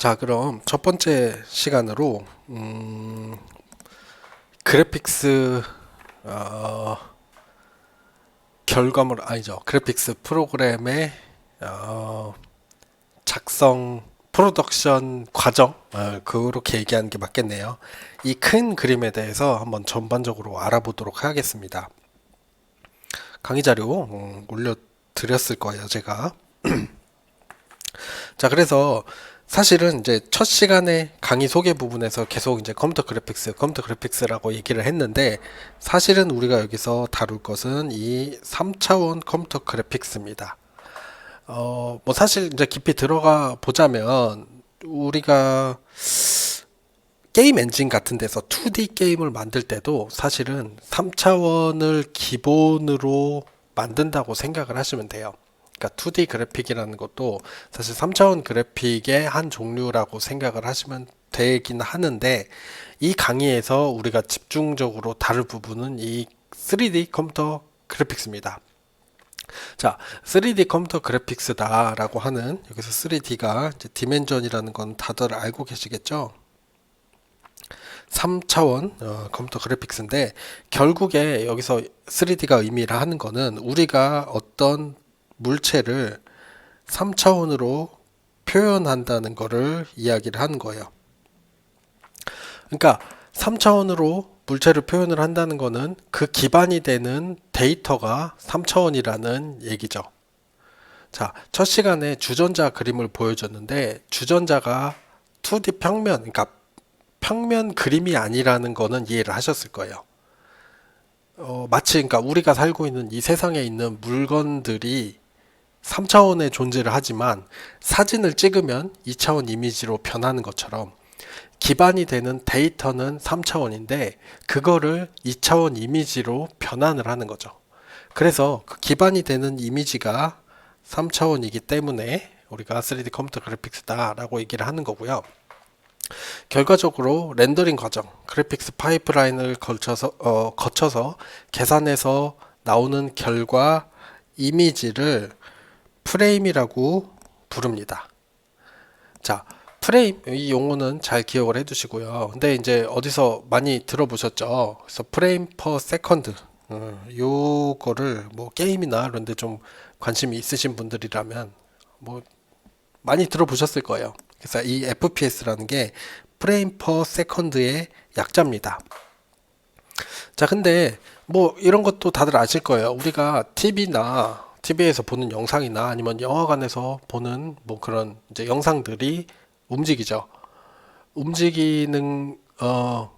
자, 그럼 첫 번째 시간으로 음, 그래픽스 어, 결과물 아니죠. 그래픽스 프로그램의 어, 작성 프로덕션 과정 어, 그렇게 얘기하는 게 맞겠네요. 이 큰 그림에 대해서 한번 전반적으로 알아보도록 하겠습니다. 강의 자료 음, 올려드렸을 거예요, 제가. 자, 그래서 사실은 이제 첫 시간에 강의 소개 부분에서 계속 이제 컴퓨터 그래픽스, 컴퓨터 그래픽스라고 얘기를 했는데 사실은 우리가 여기서 다룰 것은 이 3차원 컴퓨터 그래픽스입니다. 어, 뭐 사실 이제 깊이 들어가 보자면 우리가 게임 엔진 같은 데서 2D 게임을 만들 때도 사실은 3차원을 기본으로 만든다고 생각을 하시면 돼요. 그러니까 2D 그래픽이라는 것도 사실 3차원 그래픽의 한 종류라고 생각을 하시면 되긴 하는데 이 강의에서 우리가 집중적으로 다룰 부분은 이 3D 컴퓨터 그래픽스입니다. 자, 3D 컴퓨터 그래픽스다라고 하는 여기서 3D가 이제 디멘전이라는 건 다들 알고 계시겠죠? 3차원 어, 컴퓨터 그래픽스인데 결국에 여기서 3D가 의미를 하는 거는 우리가 어떤 물체를 3차원으로 표현한다는 거를 이야기를 하는 거예요. 그러니까 3차원으로 물체를 표현을 한다는 거는 그 기반이 되는 데이터가 3차원이라는 얘기죠. 자, 첫 시간에 주전자 그림을 보여줬는데 주전자가 2D 평면, 그러니까 평면 그림이 아니라는 거는 이해를 하셨을 거예요. 어, 마치 그러니까 우리가 살고 있는 이 세상에 있는 물건들이 3차원의 존재를 하지만 사진을 찍으면 2차원 이미지로 변하는 것처럼 기반이 되는 데이터는 3차원인데 그거를 2차원 이미지로 변환을 하는 거죠. 그래서 그 기반이 되는 이미지가 3차원이기 때문에 우리가 3D 컴퓨터 그래픽스다라고 얘기를 하는 거고요. 결과적으로 렌더링 과정, 그래픽스 파이프라인을 걸쳐서 어, 거쳐서 계산해서 나오는 결과 이미지를 프레임이라고 부릅니다. 자, 프레임 이 용어는 잘 기억을 해 두시고요. 근데 이제 어디서 많이 들어보셨죠? 그래서 프레임 퍼 세컨드 어, 요거를 뭐 게임이나 그런 데 좀 관심이 있으신 분들이라면 뭐 많이 들어보셨을 거예요. 그래서 이 FPS라는 게 프레임 퍼 세컨드의 약자입니다. 자, 근데 뭐 이런 것도 다들 아실 거예요. 우리가 TV나 TV에서 보는 영상이나 아니면 영화관에서 보는 뭐 그런 이제 영상들이 움직이죠. 움직이는 어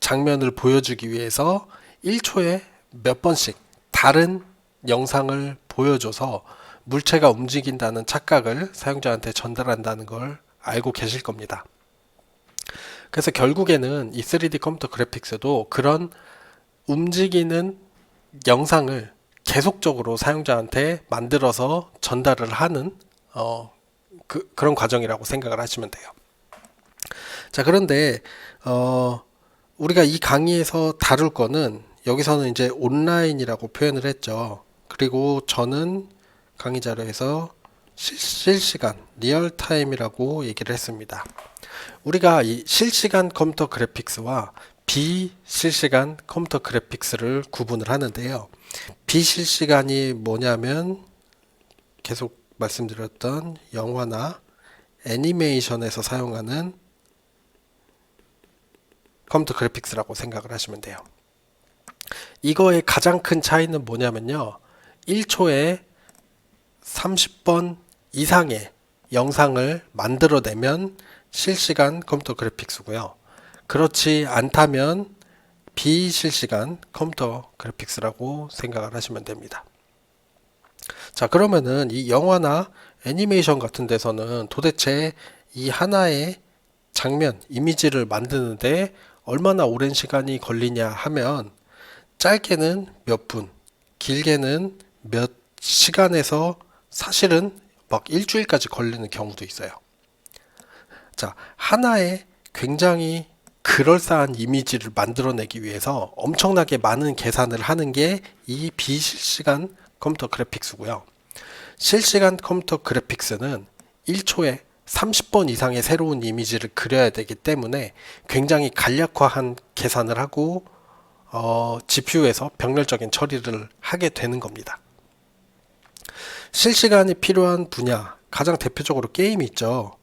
장면을 보여주기 위해서 1초에 몇 번씩 다른 영상을 보여줘서 물체가 움직인다는 착각을 사용자한테 전달한다는 걸 알고 계실 겁니다. 그래서 결국에는 이 3D 컴퓨터 그래픽스도 그런 움직이는 영상을 계속적으로 사용자한테 만들어서 전달을 하는 어, 그, 그런 과정이라고 생각을 하시면 돼요. 자, 그런데 어, 우리가 이 강의에서 다룰 거는 여기서는 이제 온라인이라고 표현을 했죠. 그리고 저는 강의 자료에서 실시간 리얼타임이라고 얘기를 했습니다. 우리가 이 실시간 컴퓨터 그래픽스와 비실시간 컴퓨터 그래픽스를 구분을 하는데요. 비실시간이 뭐냐면 계속 말씀드렸던 영화나 애니메이션에서 사용하는 컴퓨터 그래픽스라고 생각을 하시면 돼요. 이거의 가장 큰 차이는 뭐냐면요. 1초에 30번 이상의 영상을 만들어내면 실시간 컴퓨터 그래픽스고요. 그렇지 않다면 비실시간 컴퓨터 그래픽스라고 생각을 하시면 됩니다. 자, 그러면은 이 영화나 애니메이션 같은 데서는 도대체 이 하나의 장면, 이미지를 만드는데 얼마나 오랜 시간이 걸리냐 하면 짧게는 몇 분, 길게는 몇 시간에서 사실은 막 일주일까지 걸리는 경우도 있어요. 자, 하나의 굉장히 그럴싸한 이미지를 만들어내기 위해서 엄청나게 많은 계산을 하는 게 이 비실시간 컴퓨터 그래픽스고요. 실시간 컴퓨터 그래픽스는 1초에 30번 이상의 새로운 이미지를 그려야 되기 때문에 굉장히 간략화한 계산을 하고 어, GPU에서 병렬적인 처리를 하게 되는 겁니다. 실시간이 필요한 분야 가장 대표적으로 게임이 있죠.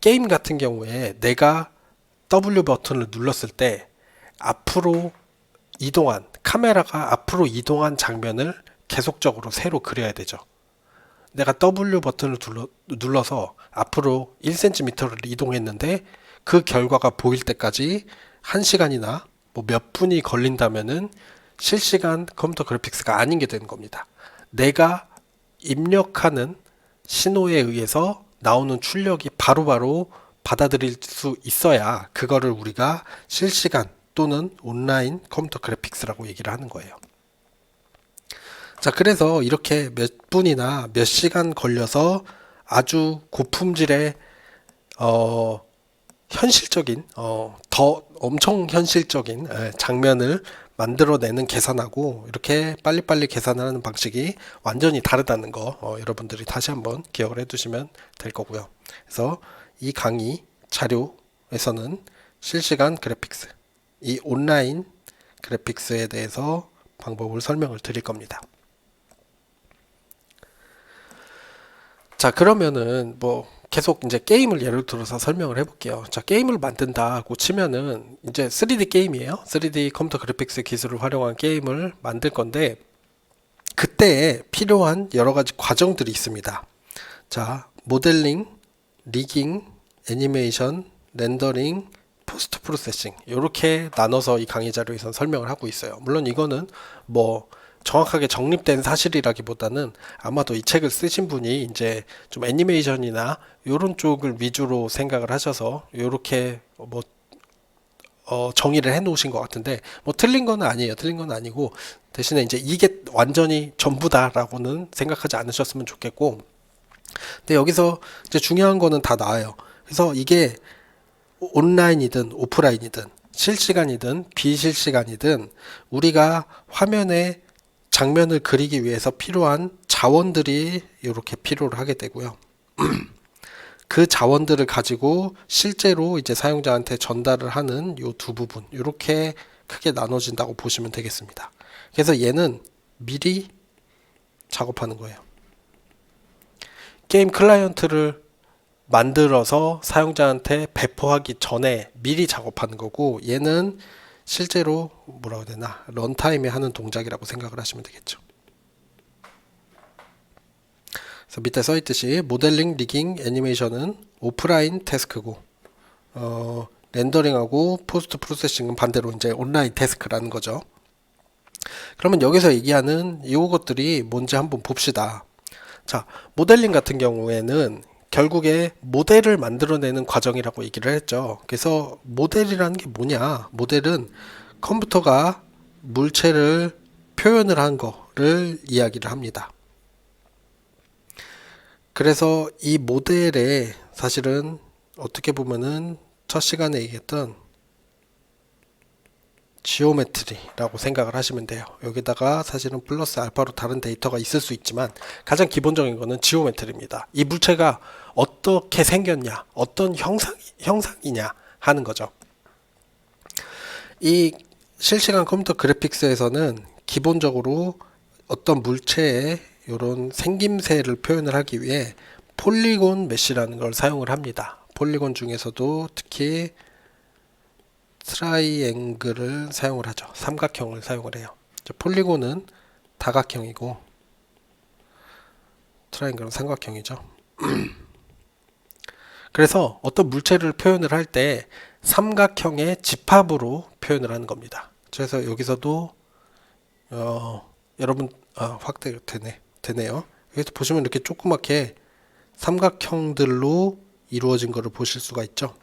게임 같은 경우에 내가 W 버튼을 눌렀을 때 앞으로 이동한 카메라가 앞으로 이동한 장면을 계속적으로 새로 그려야 되죠. 내가 W 버튼을 눌러, 눌러 서 앞으로 1cm를 이동했는데 그 결과가 보일 때까지 1시간이나 뭐 몇 분이 걸린다면은 실시간 컴퓨터 그래픽스가 아닌 게 되는 겁니다. 내가 입력하는 신호에 의해서 나오는 출력이 바로바로 받아들일 수 있어야 그거를 우리가 실시간 또는 온라인 컴퓨터 그래픽스라고 얘기를 하는 거예요. 자, 그래서 이렇게 몇 분이나 몇 시간 걸려서 아주 고품질의 어, 현실적인 어, 더 엄청 현실적인 예, 장면을 만들어내는 계산하고 이렇게 빨리빨리 계산을 하는 방식이 완전히 다르다는 거 어, 여러분들이 다시 한번 기억을 해두시면 될 거고요. 그래서 이 강의 자료에서는 실시간 그래픽스, 이 온라인 그래픽스에 대해서 방법을 설명을 드릴 겁니다. 자, 그러면은 뭐 계속 이제 게임을 예를 들어서 설명을 해볼게요. 자, 게임을 만든다고 치면은 이제 3D 게임이에요. 3D 컴퓨터 그래픽스 기술을 활용한 게임을 만들 건데 그때 필요한 여러 가지 과정들이 있습니다. 자, 모델링, 리깅, 애니메이션, 렌더링, 포스트 프로세싱 이렇게 나눠서 이 강의 자료에서 설명을 하고 있어요. 물론 이거는 뭐 정확하게 정립된 사실이라기보다는 아마도 이 책을 쓰신 분이 이제 좀 애니메이션이나 이런 쪽을 위주로 생각을 하셔서 이렇게 뭐 어, 정의를 해 놓으신 것 같은데 뭐 틀린 건 아니에요. 틀린 건 아니고 대신에 이제 이게 완전히 전부다라고는 생각하지 않으셨으면 좋겠고 근데 여기서 이제 중요한 거는 다 나와요. 그래서 이게 온라인이든 오프라인이든 실시간이든 비실시간이든 우리가 화면에 장면을 그리기 위해서 필요한 자원들이 이렇게 필요를 하게 되고요. 그 자원들을 가지고 실제로 이제 사용자한테 전달을 하는 요 두 부분 이렇게 크게 나눠진다고 보시면 되겠습니다. 그래서 얘는 미리 작업하는 거예요. 게임 클라이언트를 만들어서 사용자한테 배포하기 전에 미리 작업하는 거고 얘는 실제로 뭐라고 해야 되나 런타임에 하는 동작이라고 생각을 하시면 되겠죠. 그래서 밑에 써 있듯이 모델링, 리깅, 애니메이션은 오프라인 태스크고 어, 렌더링하고 포스트 프로세싱은 반대로 이제 온라인 태스크라는 거죠. 그러면 여기서 얘기하는 이것들이 뭔지 한번 봅시다. 자, 모델링 같은 경우에는 결국에 모델을 만들어내는 과정이라고 얘기를 했죠. 그래서 모델이라는 게 뭐냐? 모델은 컴퓨터가 물체를 표현을 한 거를 이야기를 합니다. 그래서 이 모델에 사실은 어떻게 보면은 첫 시간에 얘기했던 지오메트리라고 생각을 하시면 돼요. 여기다가 사실은 플러스 알파로 다른 데이터가 있을 수 있지만 가장 기본적인 거는 지오메트리입니다. 이 물체가 어떻게 생겼냐, 어떤 형상, 형상이냐 하는 거죠. 이 실시간 컴퓨터 그래픽스에서는 기본적으로 어떤 물체의 이런 생김새를 표현을 하기 위해 폴리곤 메시라는 걸 사용을 합니다. 폴리곤 중에서도 특히 트라이앵글을 사용을 하죠. 삼각형을 사용을 해요. 폴리곤은 다각형이고 트라이앵글은 삼각형이죠. 그래서 어떤 물체를 표현을 할 때 삼각형의 집합으로 표현을 하는 겁니다. 그래서 여기서도 어, 여러분 아, 확대 되네 되네요. 여기서 보시면 이렇게 조그맣게 삼각형들로 이루어진 것을 보실 수가 있죠.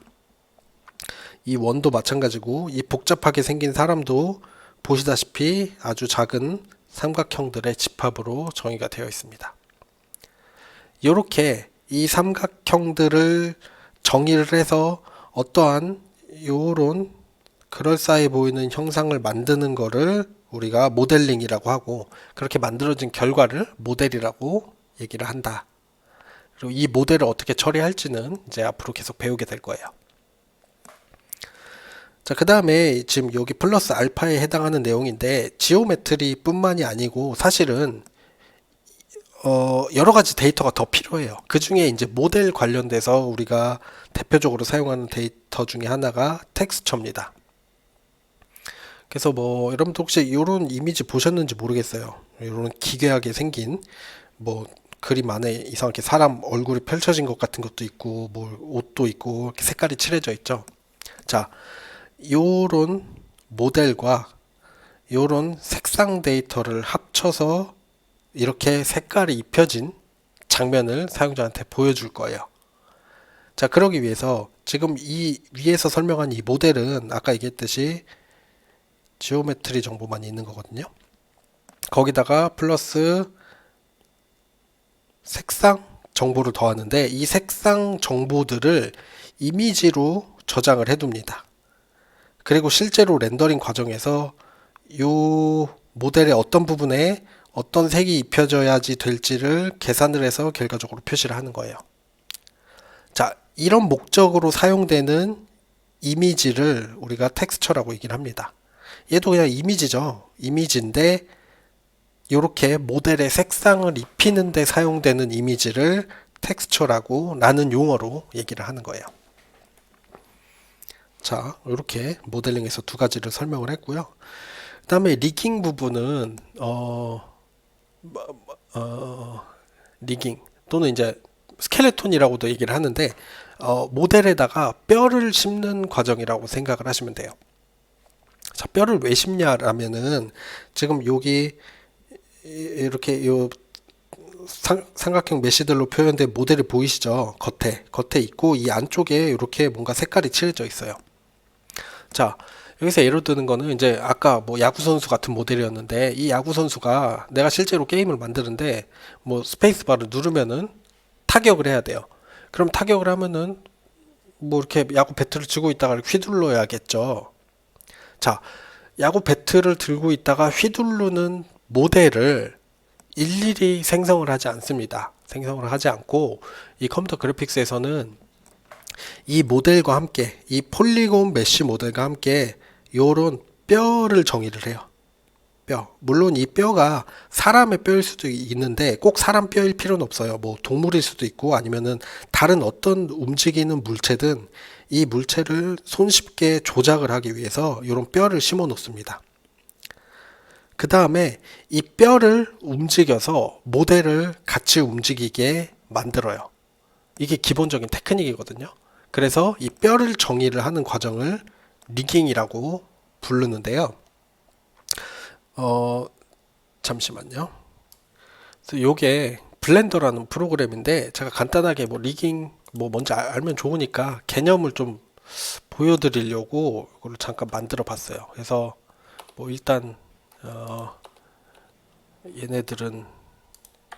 이 원도 마찬가지고 이 복잡하게 생긴 사람도 보시다시피 아주 작은 삼각형들의 집합으로 정의가 되어 있습니다. 이렇게 이 삼각형들을 정의를 해서 어떠한 요런 그럴싸해 보이는 형상을 만드는 거를 우리가 모델링이라고 하고 그렇게 만들어진 결과를 모델이라고 얘기를 한다. 그리고 이 모델을 어떻게 처리할지는 이제 앞으로 계속 배우게 될 거예요. 자, 그 다음에 지금 여기 플러스 알파에 해당하는 내용인데 지오메트리 뿐만이 아니고 사실은 어, 여러 가지 데이터가 더 필요해요. 그 중에 이제 모델 관련돼서 우리가 대표적으로 사용하는 데이터 중에 하나가 텍스처입니다. 그래서 뭐 여러분들 혹시 이런 이미지 보셨는지 모르겠어요. 이런 기괴하게 생긴 뭐 그림 안에 이상하게 사람 얼굴이 펼쳐진 것 같은 것도 있고 뭐 옷도 있고 색깔이 칠해져 있죠. 자, 요런 모델과 요런 색상 데이터를 합쳐서 이렇게 색깔이 입혀진 장면을 사용자한테 보여줄 거예요. 자, 그러기 위해서 지금 이 위에서 설명한 이 모델은 아까 얘기했듯이 지오메트리 정보만 있는 거거든요. 거기다가 플러스 색상 정보를 더하는데 이 색상 정보들을 이미지로 저장을 해둡니다. 그리고 실제로 렌더링 과정에서 요 모델의 어떤 부분에 어떤 색이 입혀져야지 될지를 계산을 해서 결과적으로 표시를 하는 거예요. 자, 이런 목적으로 사용되는 이미지를 우리가 텍스처라고 얘기를 합니다. 얘도 그냥 이미지죠. 이미지인데 이렇게 모델의 색상을 입히는 데 사용되는 이미지를 텍스처라고 라는 용어로 얘기를 하는 거예요. 자, 이렇게 모델링에서 두 가지를 설명을 했고요. 그 다음에 리깅 부분은 어, 뭐, 뭐, 어, 리깅 또는 이제 스켈레톤이라고도 얘기를 하는데 어, 모델에다가 뼈를 심는 과정이라고 생각을 하시면 돼요. 자, 뼈를 왜 심냐라면은 지금 여기 이렇게 요 상, 삼각형 메시들로 표현된 모델이 보이시죠? 겉에 겉에 있고 이 안쪽에 이렇게 뭔가 색깔이 칠해져 있어요. 자, 여기서 예로 드는 거는 이제 아까 뭐 야구 선수 같은 모델이었는데 이 야구 선수가 내가 실제로 게임을 만드는데 뭐 스페이스 바를 누르면은 타격을 해야 돼요. 그럼 타격을 하면은 뭐 이렇게 야구 배트를 쥐고 있다가 휘둘러야겠죠. 자, 야구 배트를 들고 있다가 휘두르는 모델을 일일이 생성을 하지 않습니다. 생성을 하지 않고 이 컴퓨터 그래픽스에서는 이 모델과 함께 이 폴리곤 메쉬 모델과 함께 요런 뼈를 정의를 해요. 뼈. 물론 이 뼈가 사람의 뼈일 수도 있는데 꼭 사람 뼈일 필요는 없어요. 뭐 동물일 수도 있고 아니면은 다른 어떤 움직이는 물체든 이 물체를 손쉽게 조작을 하기 위해서 이런 뼈를 심어 놓습니다. 그 다음에 이 뼈를 움직여서 모델을 같이 움직이게 만들어요. 이게 기본적인 테크닉이거든요. 그래서 이 뼈를 정의를 하는 과정을 리깅이라고 부르는데요. 어, 잠시만요. 요게 블렌더라는 프로그램인데 제가 간단하게 뭐 리깅 뭐 뭔지 알- 알면 좋으니까 개념을 좀 보여드리려고 이걸 잠깐 만들어 봤어요. 그래서 뭐 일단 어, 얘네들은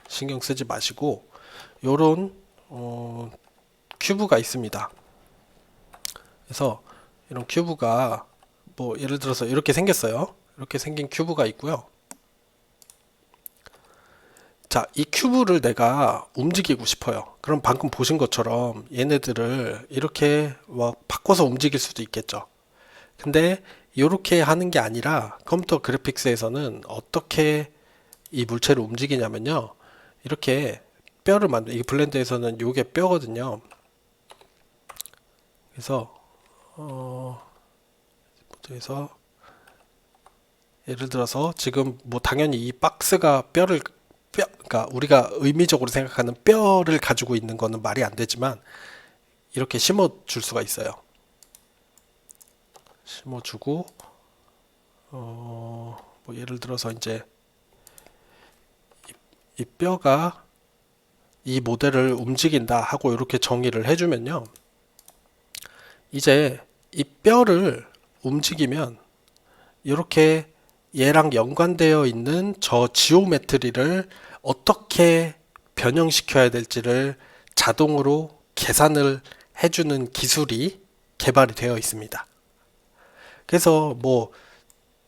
신경 쓰지 마시고 요런 어, 큐브가 있습니다. 그래서 이런 큐브가 뭐 예를 들어서 이렇게 생겼어요. 이렇게 생긴 큐브가 있고요. 자, 이 큐브를 내가 움직이고 싶어요. 그럼 방금 보신 것처럼 얘네들을 이렇게 막 바꿔서 움직일 수도 있겠죠. 근데 이렇게 하는 게 아니라 컴퓨터 그래픽스에서는 어떻게 이 물체를 움직이냐면요. 이렇게 뼈를 만들, 이 블렌더에서는 요게 뼈거든요. 그래서, 어, 그래서 예를 들어서 지금 뭐 당연히 이 박스가 뼈를 뼈, 그러니까 우리가 의미적으로 생각하는 뼈를 가지고 있는 거는 말이 안 되지만 이렇게 심어 줄 수가 있어요. 심어 주고 어, 뭐 예를 들어서 이제 이, 이 뼈가 이 모델을 움직인다 하고 이렇게 정의를 해주면요. 이제 이 뼈를 움직이면 이렇게 얘랑 연관되어 있는 저 지오메트리를 어떻게 변형시켜야 될지를 자동으로 계산을 해주는 기술이 개발이 되어 있습니다. 그래서 뭐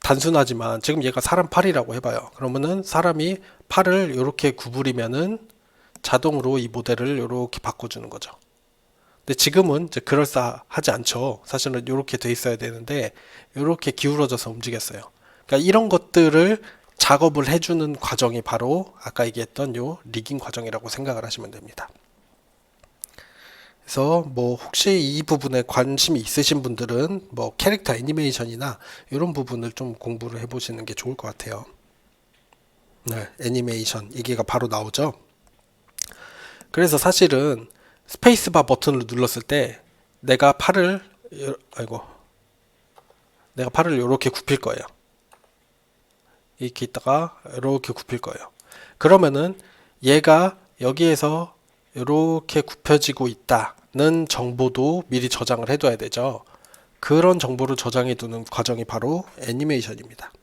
단순하지만 지금 얘가 사람 팔이라고 해봐요. 그러면은 사람이 팔을 이렇게 구부리면은 자동으로 이 모델을 이렇게 바꿔주는 거죠. 근데 지금은 이제 그럴싸하지 않죠. 사실은 이렇게 돼 있어야 되는데 이렇게 기울어져서 움직였어요. 그러니까 이런 것들을 작업을 해주는 과정이 바로 아까 얘기했던 요 리깅 과정이라고 생각을 하시면 됩니다. 그래서 뭐 혹시 이 부분에 관심이 있으신 분들은 뭐 캐릭터 애니메이션이나 이런 부분을 좀 공부를 해보시는 게 좋을 것 같아요. 네, 애니메이션 얘기가 바로 나오죠. 그래서 사실은 스페이스바 버튼을 눌렀을 때 내가 팔을 요- 아이고 내가 팔을 이렇게 굽힐 거예요. 이렇게 있다가 이렇게 굽힐 거예요. 그러면은 얘가 여기에서 이렇게 굽혀지고 있다는 정보도 미리 저장을 해둬야 되죠. 그런 정보를 저장해 두는 과정이 바로 애니메이션입니다.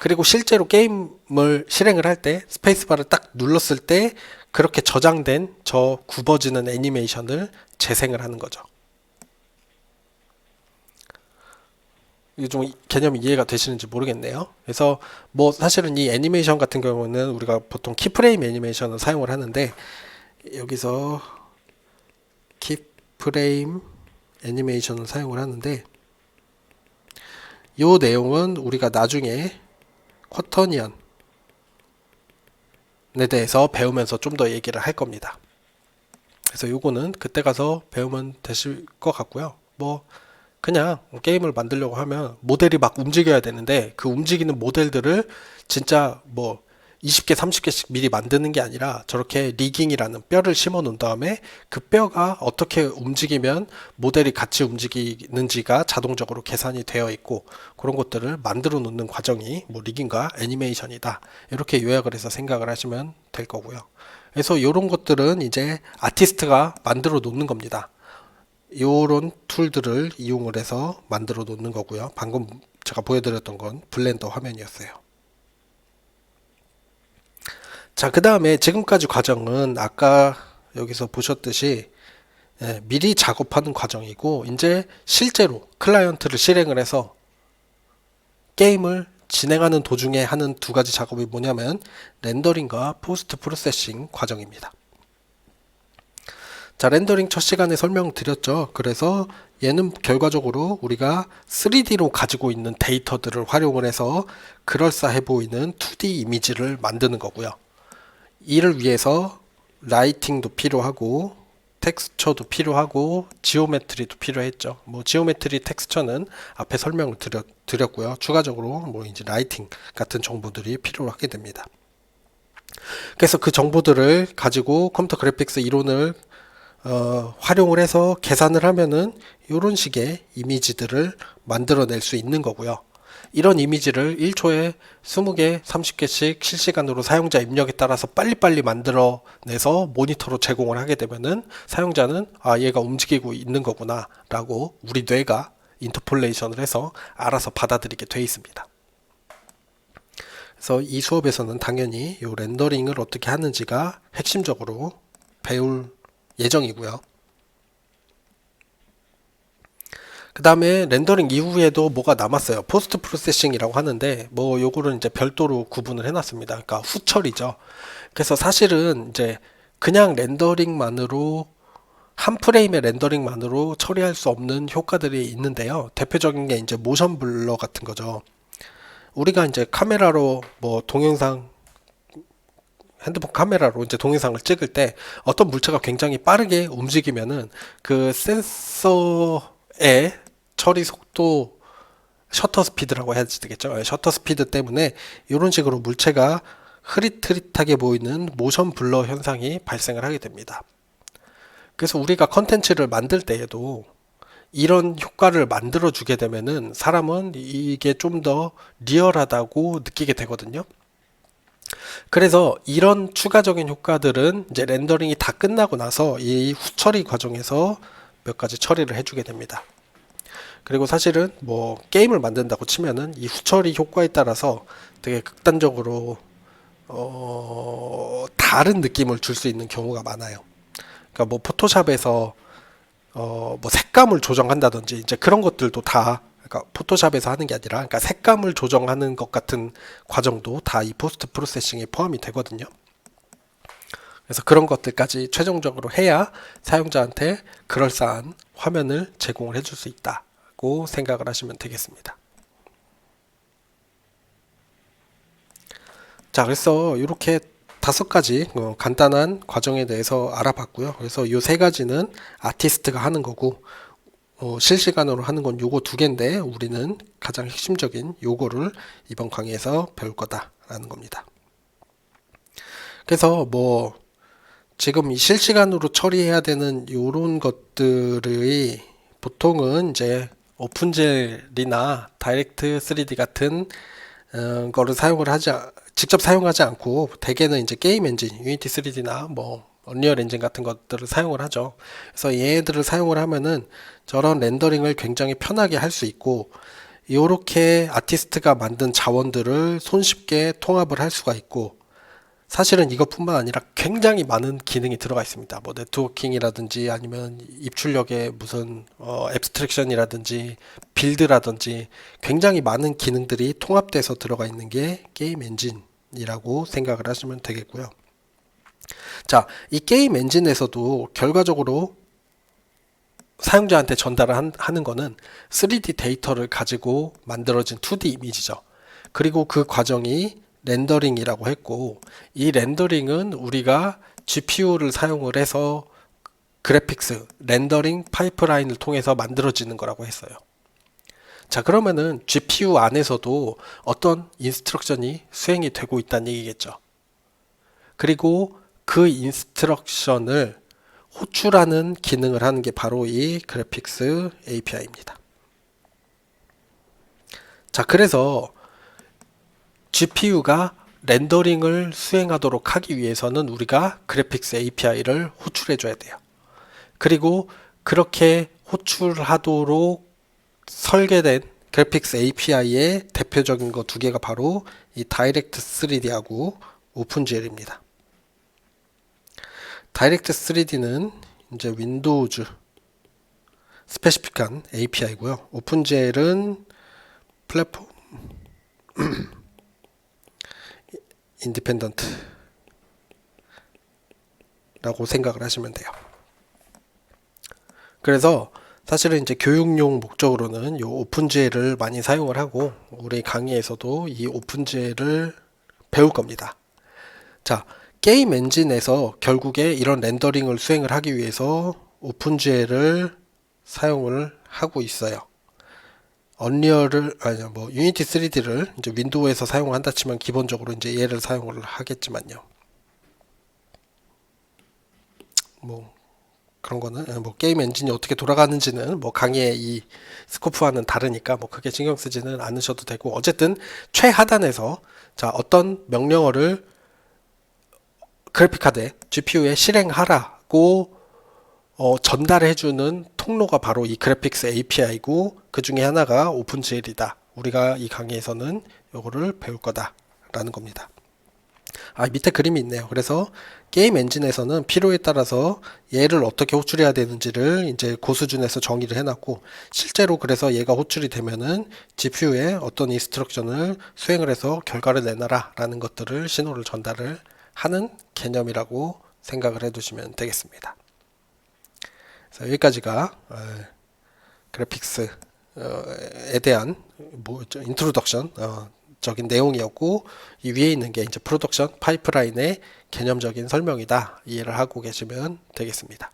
그리고 실제로 게임을 실행을 할 때 스페이스바를 딱 눌렀을 때 그렇게 저장된 저 굽어지는 애니메이션을 재생을 하는 거죠. 이게 좀 개념이 이해가 되시는지 모르겠네요. 그래서 뭐 사실은 이 애니메이션 같은 경우는 우리가 보통 키프레임 애니메이션을 사용을 하는데 여기서 키프레임 애니메이션을 사용을 하는데 요 내용은 우리가 나중에 쿼터니언에 대해서 배우면서 좀 더 얘기를 할 겁니다. 그래서 요거는 그때 가서 배우면 되실 것 같고요. 뭐 그냥 게임을 만들려고 하면 모델이 막 움직여야 되는데 그 움직이는 모델들을 진짜 뭐 20개, 30개씩 미리 만드는 게 아니라 저렇게 리깅이라는 뼈를 심어 놓은 다음에 그 뼈가 어떻게 움직이면 모델이 같이 움직이는지가 자동적으로 계산이 되어 있고 그런 것들을 만들어 놓는 과정이 뭐 리깅과 애니메이션이다. 이렇게 요약을 해서 생각을 하시면 될 거고요. 그래서 이런 것들은 이제 아티스트가 만들어 놓는 겁니다. 요런 툴들을 이용을 해서 만들어 놓는 거고요. 방금 제가 보여드렸던 건 블렌더 화면이었어요. 자, 그 다음에 지금까지 과정은 아까 여기서 보셨듯이 예, 미리 작업하는 과정이고, 이제 실제로 클라이언트를 실행을 해서 게임을 진행하는 도중에 하는 두 가지 작업이 뭐냐면 렌더링과 포스트 프로세싱 과정입니다. 자, 렌더링 첫 시간에 설명드렸죠. 그래서 얘는 결과적으로 우리가 3D로 가지고 있는 데이터들을 활용을 해서 그럴싸해 보이는 2D 이미지를 만드는 거고요. 이를 위해서 라이팅도 필요하고 텍스처도 필요하고 지오메트리도 필요했죠. 뭐 지오메트리 텍스처는 앞에 설명을 드렸, 드렸고요. 추가적으로 뭐 이제 라이팅 같은 정보들이 필요하게 됩니다. 그래서 그 정보들을 가지고 컴퓨터 그래픽스 이론을 어, 활용을 해서 계산을 하면은 이런 식의 이미지들을 만들어낼 수 있는 거고요. 이런 이미지를 1초에 20개, 30개씩 실시간으로 사용자 입력에 따라서 빨리빨리 만들어내서 모니터로 제공을 하게 되면은 사용자는 아, 얘가 움직이고 있는 거구나 라고 우리 뇌가 인터폴레이션을 해서 알아서 받아들이게 돼 있습니다. 그래서 이 수업에서는 당연히 이 렌더링을 어떻게 하는지가 핵심적으로 배울 예정이고요. 그 다음에 렌더링 이후에도 뭐가 남았어요. 포스트 프로세싱이라고 하는데 뭐 요거를 이제 별도로 구분을 해놨습니다. 그러니까 후처리죠. 그래서 사실은 이제 그냥 렌더링만으로 한 프레임의 렌더링만으로 처리할 수 없는 효과들이 있는데요. 대표적인 게 이제 모션 블러 같은 거죠. 우리가 이제 카메라로 뭐 동영상 핸드폰 카메라로 이제 동영상을 찍을 때 어떤 물체가 굉장히 빠르게 움직이면은 그 센서 의 처리 속도 셔터 스피드라고 해야 되겠죠. 예, 셔터 스피드 때문에 이런 식으로 물체가 흐릿흐릿하게 보이는 모션 블러 현상이 발생을 하게 됩니다. 그래서 우리가 컨텐츠를 만들 때에도 이런 효과를 만들어 주게 되면은 사람은 이게 좀 더 리얼하다고 느끼게 되거든요. 그래서 이런 추가적인 효과들은 이제 렌더링이 다 끝나고 나서 이 후처리 과정에서 몇 가지 처리를 해주게 됩니다. 그리고 사실은 뭐 게임을 만든다고 치면은 이 후처리 효과에 따라서 되게 극단적으로 어 다른 느낌을 줄 수 있는 경우가 많아요. 그러니까 뭐 포토샵에서 어 뭐 색감을 조정한다든지 이제 그런 것들도 다 그러니까 포토샵에서 하는 게 아니라 그러니까 색감을 조정하는 것 같은 과정도 다 이 포스트 프로세싱에 포함이 되거든요. 그래서 그런 것들까지 최종적으로 해야 사용자한테 그럴싸한 화면을 제공을 해줄 수 있다고 생각을 하시면 되겠습니다. 자, 그래서 이렇게 다섯 가지 어, 간단한 과정에 대해서 알아봤고요. 그래서 이 세 가지는 아티스트가 하는 거고 어, 실시간으로 하는 건 요거 두 개인데 우리는 가장 핵심적인 요거를 이번 강의에서 배울 거다라는 겁니다. 그래서 뭐 지금 이 실시간으로 처리해야 되는 요런 것들이 보통은 이제 오픈젤이나 다이렉트 3D 같은 어, 거를 사용을 하지 않- 직접 사용하지 않고 대개는 이제 게임 엔진, 유니티 3D나 뭐 언리얼 엔진 같은 것들을 사용을 하죠. 그래서 얘들을 사용을 하면은 저런 렌더링을 굉장히 편하게 할 수 있고 요렇게 아티스트가 만든 자원들을 손쉽게 통합을 할 수가 있고 사실은 이것뿐만 아니라 굉장히 많은 기능이 들어가 있습니다. 뭐 네트워킹이라든지 아니면 입출력의 무슨 어, 앱스트랙션이라든지 빌드라든지 굉장히 많은 기능들이 통합돼서 들어가 있는 게 게임 엔진이라고 생각을 하시면 되겠고요. 자, 이 게임 엔진에서도 결과적으로 사용자한테 전달을 한- 하는 거는 3D 데이터를 가지고 만들어진 2D 이미지죠. 그리고 그 과정이 렌더링이라고 했고 이 렌더링은 우리가 GPU를 사용을 해서 그래픽스 렌더링 파이프라인을 통해서 만들어지는 거라고 했어요. 자, 그러면은 GPU 안에서도 어떤 인스트럭션이 수행이 되고 있다는 얘기겠죠. 그리고 그 인스트럭션을 호출하는 기능을 하는 게 바로 이 그래픽스 API입니다. 자, 그래서 GPU가 렌더링을 수행하도록 하기 위해서는 우리가 그래픽스 API를 호출해 줘야 돼요. 그리고 그렇게 호출하도록 설계된 그래픽스 API의 대표적인 거 두 개가 바로 이 다이렉트 3D하고 오픈GL입니다. 다이렉트 3D는 이제 윈도우즈 스페시픽한 API고요. 오픈GL은 플랫폼 인디펜던트라고 생각을 하시면 돼요. 그래서 사실은 이제 교육용 목적으로는 이 오픈GL을 많이 사용을 하고 우리 강의에서도 이 오픈GL을 배울 겁니다. 자, 게임 엔진에서 결국에 이런 렌더링을 수행을 하기 위해서 오픈GL을 사용을 하고 있어요. 언리얼을 아니 뭐 유니티 3D를 이제 윈도우에서 사용을 한다 치면 기본적으로 이제 얘를 사용을 하겠지만요. 뭐 그런 거는 예, 뭐 게임 엔진이 어떻게 돌아가는지는 뭐 강의의 이 스코프와는 다르니까 뭐 크게 신경 쓰지는 않으셔도 되고 어쨌든 최하단에서 자 어떤 명령어를 그래픽 카드에 GPU에 실행하라고 어, 전달해주는 통로가 바로 이 그래픽스 API고 그 중에 하나가 오픈GL이다. 우리가 이 강의에서는 요거를 배울 거다라는 겁니다. 아, 밑에 그림이 있네요. 그래서 게임 엔진에서는 필요에 따라서 얘를 어떻게 호출해야 되는지를 이제 고수준에서 정의를 해놨고 실제로 그래서 얘가 호출이 되면은 GPU에 어떤 인스트럭션을 수행을 해서 결과를 내놔라라는 것들을 신호를 전달을 하는 개념이라고 생각을 해두시면 되겠습니다. 여기까지가 어, 그래픽스 에 대한 뭐 인트로덕션 어, 적인 내용이었고 이 위에 있는 게 이제 프로덕션 파이프라인의 개념적인 설명이다 이해를 하고 계시면 되겠습니다.